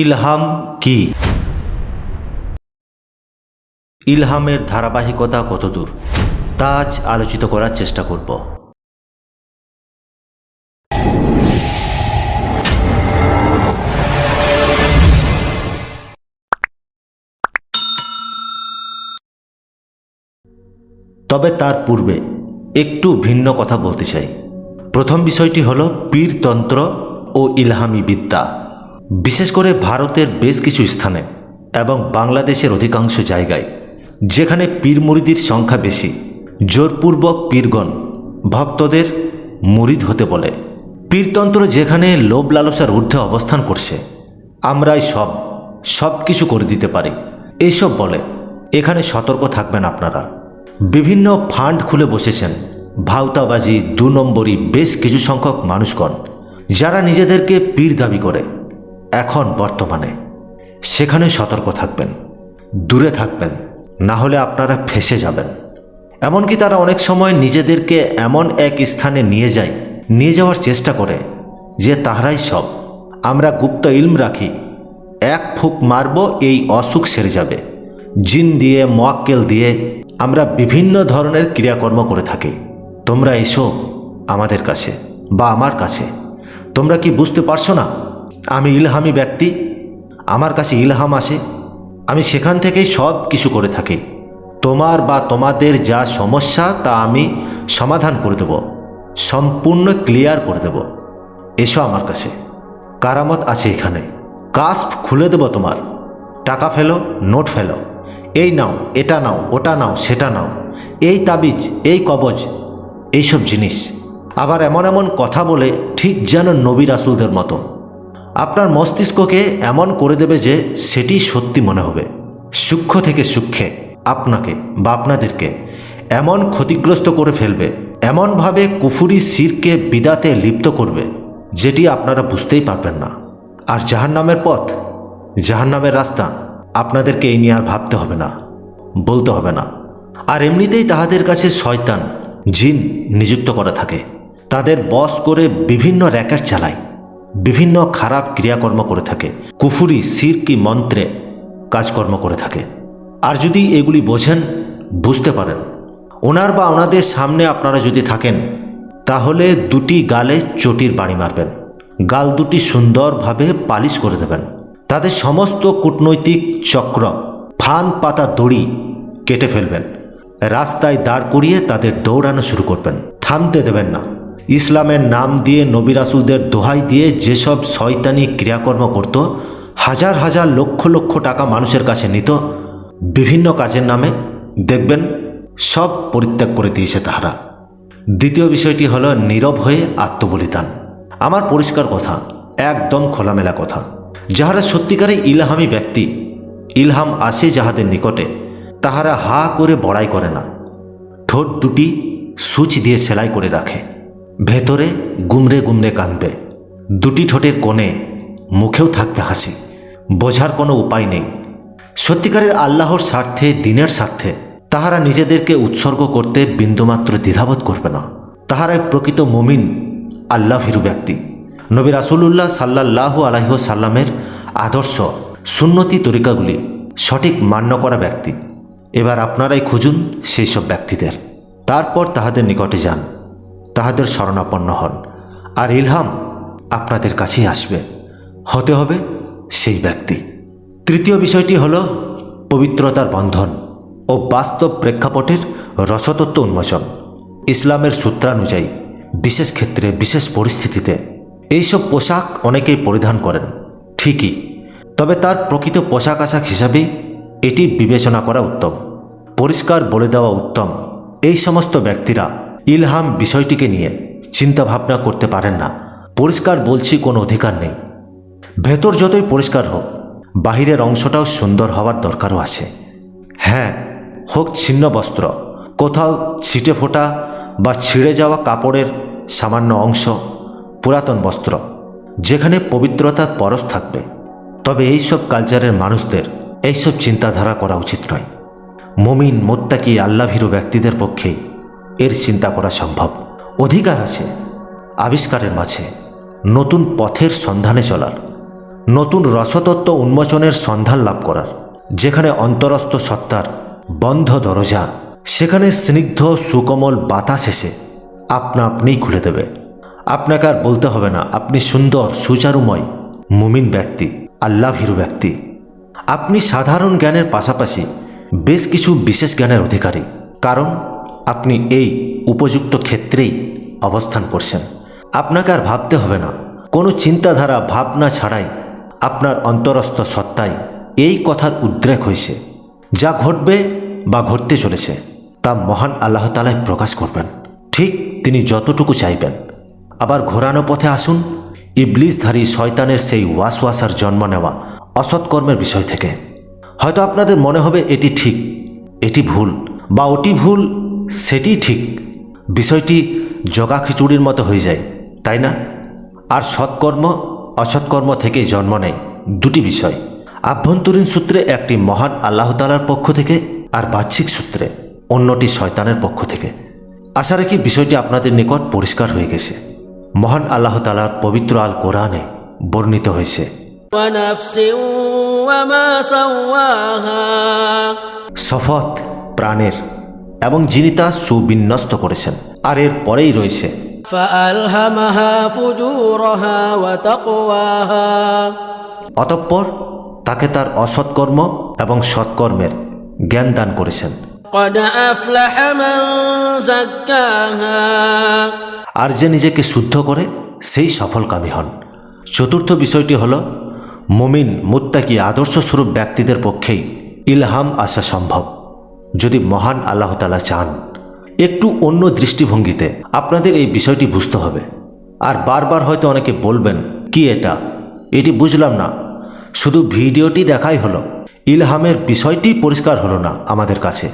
ইলহাম কি? ইলহামের ধারাবাহিকতা কতদূর? তা আজ আলোচিত করার চেষ্টা করব। তবে তার পূর্বে একটু ভিন্ন কথা বলতে চাই। প্রথম বিষয়টি হল পীরতন্ত্র ও ইলহামি বিদ্যা। বিশেষ করে ভারতের বেশ কিছু স্থানে এবং বাংলাদেশের অধিকাংশ জায়গায়, যেখানে পীর মুরিদির সংখ্যা বেশি, জোরপূর্বক পীরগণ ভক্তদের মুরিদ হতে বলে। পীরতন্ত্র যেখানে লোভ লালসার ঊর্ধ্বে অবস্থান করছে, আমরাই সব সব কিছু করে দিতে পারি। এইসব বলে, এখানে সতর্ক থাকবেন আপনারা। বিভিন্ন ফান্ড খুলে বসেছেন, ভাওতাবাজি, দু নম্বরই বেশ কিছু সংখ্যক মানুষগণ, যারা নিজেদেরকে পীর দাবি করে। এখন বর্তমানে। সেখানে সতর্ক থাকবেন, দূরে থাকবেন, না হলে আপনারা ফেসে যাবেন। এমনকি তারা অনেক সময় নিজেদেরকে এমন এক স্থানে নিয়ে যায়, নিয়ে যাওয়ার চেষ্টা করে, যে তাহারাই সব। আমরা গুপ্ত ইলম রাখি, এক ফুক মারব, এই অসুখ সেরে যাবে। জিন দিয়ে, মোয়াক্কেল দিয়ে আমরা বিভিন্ন ধরনের ক্রিয়াকর্ম করে থাকি। তোমরা এসো আমাদের কাছে বা আমার কাছে। তোমরা কি বুঝতে পারছ না? আমি ইলহামি ব্যক্তি, আমার কাছে ইলহাম আসে, আমি সেখান থেকেই সব কিছু করে থাকি। তোমার বা তোমাদের যা সমস্যা, তা আমি সমাধান করে দেব, সম্পূর্ণ ক্লিয়ার করে দেব। এসো আমার কাছে, কারামত আছে এখানে। কাস্প খুলে দেব তোমার। টাকা ফেলো, নোট ফেলো। এই নাও, এটা নাও, ওটা নাও, সেটা নাও। এই তাবিজ, এই কবজ, এইসব জিনিস। আবার এমন এমন কথা বলে, ঠিক যেন নবী রাসুলদের মতো। আপনার মস্তিষ্ককে এমন করে দেবে যে সেটি সত্যি মনে হবে। সূক্ষ্ম থেকে সূক্ষ্মে আপনাকে বা আপনাদেরকে এমন ক্ষতিগ্রস্ত করে ফেলবে, এমনভাবে কুফুরি শিরকে বিদাতে লিপ্ত করবে, যেটি আপনারা বুঝতেই পারবেন না। আর জাহান্নামের পথ, জাহান্নামের রাস্তা আপনাদেরকে এই নিয়ে আর ভাবতে হবে না, বলতে হবে না। আর এমনিতেই তাহাদের কাছে শয়তান, জিন নিযুক্ত করা থাকে। তাদের বস করে বিভিন্ন র্যাকেট চালায়। বিভিন্ন খারাপ ক্রিয়াকর্ম করে থাকে। কুফুরি, সিরকি, মন্ত্রে কাজকর্ম করে থাকে। আর যদি এগুলি বোঝেন, বুঝতে পারেন। ওনার বা ওনাদের সামনে আপনারা যদি থাকেন, তাহলে দুটি গালে চটির বাড়ি মারবেন। গাল দুটি সুন্দরভাবে পালিশ করে দেবেন। তাদের সমস্ত কূটনৈতিক চক্র, ফান পাতা দড়ি কেটে ফেলবেন। রাস্তায় দাঁড় করিয়ে তাদের দৌড়ানো শুরু করবেন। থামতে দেবেন না। ইসলামের নাম দিয়ে নবী রাসুলদের দোহাই দিয়ে যেসব শয়তানি ক্রিয়াকর্ম করত, হাজার হাজার লক্ষ লক্ষ টাকা মানুষের কাছে নিত। বিভিন্ন কাজের নামে, দেখবেন, সব পরিত্যাগ করে দিয়েছে তাহারা। দ্বিতীয় বিষয়টি হলো নীরব হয়ে আত্মবলিদান। আমার পরিষ্কার কথা, একদম খোলামেলা কথা। যাহারা সত্যিকারে ইলহামি ব্যক্তি, ইলহাম আসে যাহাদের নিকটে, তাহারা হা করে বড়াই করে না। ঠোঁট দুটি সুচ দিয়ে সেলাই করে রাখে। ভেতরে গুমরে গুমরে কাঁদবে। দুটি ঠোঁটের কোণে মুখেও থাকবে হাসি। বোঝার কোনো উপায় নেই। সত্যিকারের আল্লাহর স্বার্থে, দিনের স্বার্থে তাহারা নিজেদেরকে উৎসর্গ করতে বিন্দুমাত্র দ্বিধাবোধ করবে না। তাহারাই প্রকৃত মুমিন আল্লাহ ব্যক্তি। নবী রাসুল্লাহ সাল্লাহ আলাইহ সাল্লামের আদর্শ, সুন্নতি তরিকাগুলি সঠিক মান্য করা ব্যক্তি। এবার আপনারাই খুঁজুন সেই সব ব্যক্তিদের। তারপর তাহাদের নিকটে যান। তাহাদের শরণাপন্ন হন। আর ইলহাম আপনাদের কাছেই আসবে। হতে হবে সেই ব্যক্তি। তৃতীয় বিষয়টি হল পবিত্রতার বন্ধন ও বাস্তব প্রেক্ষাপটের রসতত্ত্ব উন্মোচন। ইসলামের সূত্রানুযায়ী, বিশেষ ক্ষেত্রে, বিশেষ পরিস্থিতিতে এইসব পোশাক অনেকেই পরিধান করেন, ঠিকই। তবে তার প্রকৃত পোশাক আশাক হিসাবে এটি বিবেচনা করা উত্তম। পরিষ্কার বলে দেওয়া উত্তম। এই সমস্ত ব্যক্তিরা ইলহাম বিষয়টিকে নিয়ে চিন্তা ভাবনা করতে পারেন না। পরিষ্কার বলছি, কোনো অধিকার নেই। ভেতর যতই পরিষ্কার হোক, বাহিরের অংশটাও সুন্দর হওয়ার দরকারও আছে। হ্যাঁ হোক ছিন্ন বস্ত্র, কোথাও ছিটে ফোটা বা ছিঁড়ে যাওয়া কাপড়ের সামান্য অংশ, পুরাতন বস্ত্র, যেখানে পবিত্রতার পরশ থাকবে। তবে এইসব কালচারের মানুষদের এইসব চিন্তাধারা করা উচিত নয়। মমিন, মোত্তাকি, আল্লাভীরু ব্যক্তিদের পক্ষেই এর চিন্তা করা সম্ভব। অধিকার আছে, আবিষ্কারের মাঝে। নতুন পথের সন্ধানে চলার, নতুন রসতত্ত্ব উন্মোচনের সন্ধান লাভ করার, যেখানে অন্তরস্থ সত্তার বন্ধ দরজা, সেখানে স্নিগ্ধ সুকোমল বাতাস এসে আপনা আপনিই খুলে দেবে। আপনাকে আর বলতে হবে না, আপনি সুন্দর, সুচারুময়, মুমিন ব্যক্তি আল্লাহ ভীরু ব্যক্তি। আপনি সাধারণ জ্ঞানের পাশাপাশি বেশ কিছু বিশেষ জ্ঞানের অধিকারী। কারণ আপনি এই উপযুক্ত ক্ষেত্রেই অবস্থান করছেন। আপনাকে আর ভাবতে হবে না। কোনো চিন্তাধারা, ভাবনা ছাড়াই আপনার অন্তরস্থ সত্তায় এই কথার উদ্রেক হয়েছে। যা ঘটবে বা ঘটতে চলেছে, তা মহান আল্লাহ তালায় প্রকাশ করবেন। ঠিক তিনি যতটুকু চাইবেন। আবার ঘোরানো পথে আসুন। ইবলিসধারী শয়তানের সেই ওয়াসওয়াসার জন্ম নেওয়া অসৎকর্মের বিষয় থেকে। হয়তো আপনাদের মনে হবে এটি ঠিক, এটি ভুল, বা ওটি ভুল সেটি ঠিক। বিষয়টি জগা খিচুড়ির মতো হয়ে যায় তাই না? আর সৎকর্ম অসৎকর্ম থেকে জন্ম নেয় দুটি বিষয়। আভ্যন্তরীণ সূত্রে একটি মহান আল্লাহতালার পক্ষ থেকে আর বাহ্যিক সূত্রে অন্যটি শয়তানের পক্ষ থেকে। আশা রাখি বিষয়টি আপনাদের নিকট পরিষ্কার হয়ে গেছে। মহান আল্লাহ তালার পবিত্র আল কোরআনে বর্ণিত হয়েছে। সফত প্রাণের এবং যিনি তা সুবিন্যস্ত করেছেন। আর এর পরেই রয়েছে। অতঃপর তাকে তার অসৎকর্ম এবং সৎকর্মের জ্ঞান দান করেছেন। আর যে নিজেকে শুদ্ধ করে সেই সফলকামী হন। চতুর্থ বিষয়টি হল মুমিন মুত্তাকি আদর্শস্বরূপ ব্যক্তিদের পক্ষেই ইলহাম আসা সম্ভব। যদি মহান আল্লাহ তালা চান, একটু অন্য দৃষ্টিভঙ্গিতে আপনাদের এই বিষয়টি বুঝতে হবে। আর বারবার হয়তো অনেকে বলবেন, কি এটা? এটি বুঝলাম না। শুধু ভিডিওটি দেখাই হলো। ইলহামের বিষয়টি পরিষ্কার হলো না আমাদের কাছে।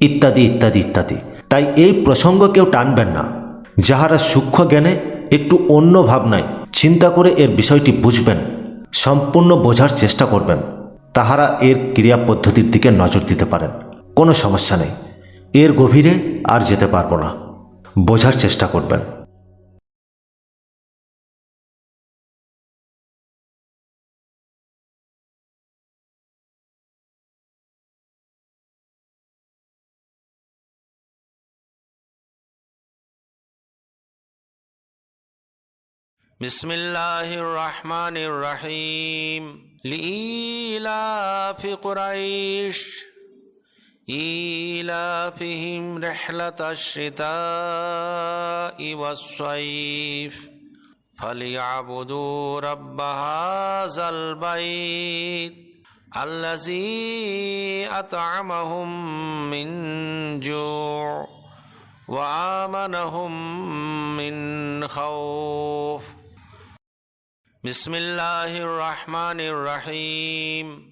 ইত্যাদি ইত্যাদি ইত্যাদি। তাই এই প্রসঙ্গ কেউ টানবেন না। যাহারা সূক্ষ্ম জ্ঞানে একটু অন্য ভাবনায় চিন্তা করে এর বিষয়টি বুঝবেন, সম্পূর্ণ বোঝার চেষ্টা করবেন, তাহারা এর ক্রিয়া পদ্ধতির দিকে নজর দিতে পারেন। কোনো সমস্যা নেই এর গভীরে আর যেতে পারবো না বোঝার চেষ্টা করবেন بسم الله الرحمن الرحيم لإيلاف قريش إيلافهم رحلة الشتاء والصيف. فليعبدوا رب هذا البيت الذي أطعمهم من جوع وآمنهم من خوف. بسم الله الرحمن الرحيم.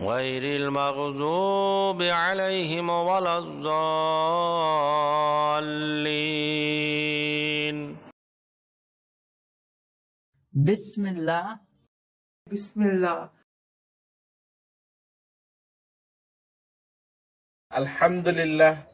غير المغضوب عليهم ولا الضالين. بسم الله بسم الله الحمد لله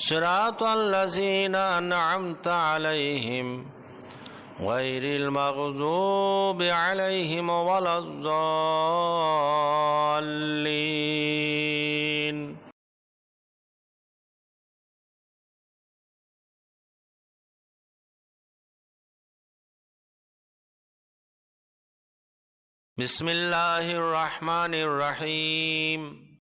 صراط الذين أنعمت عليهم غير المغضوب عليهم ولا الضالين. بسم الله الرحمن الرحيم.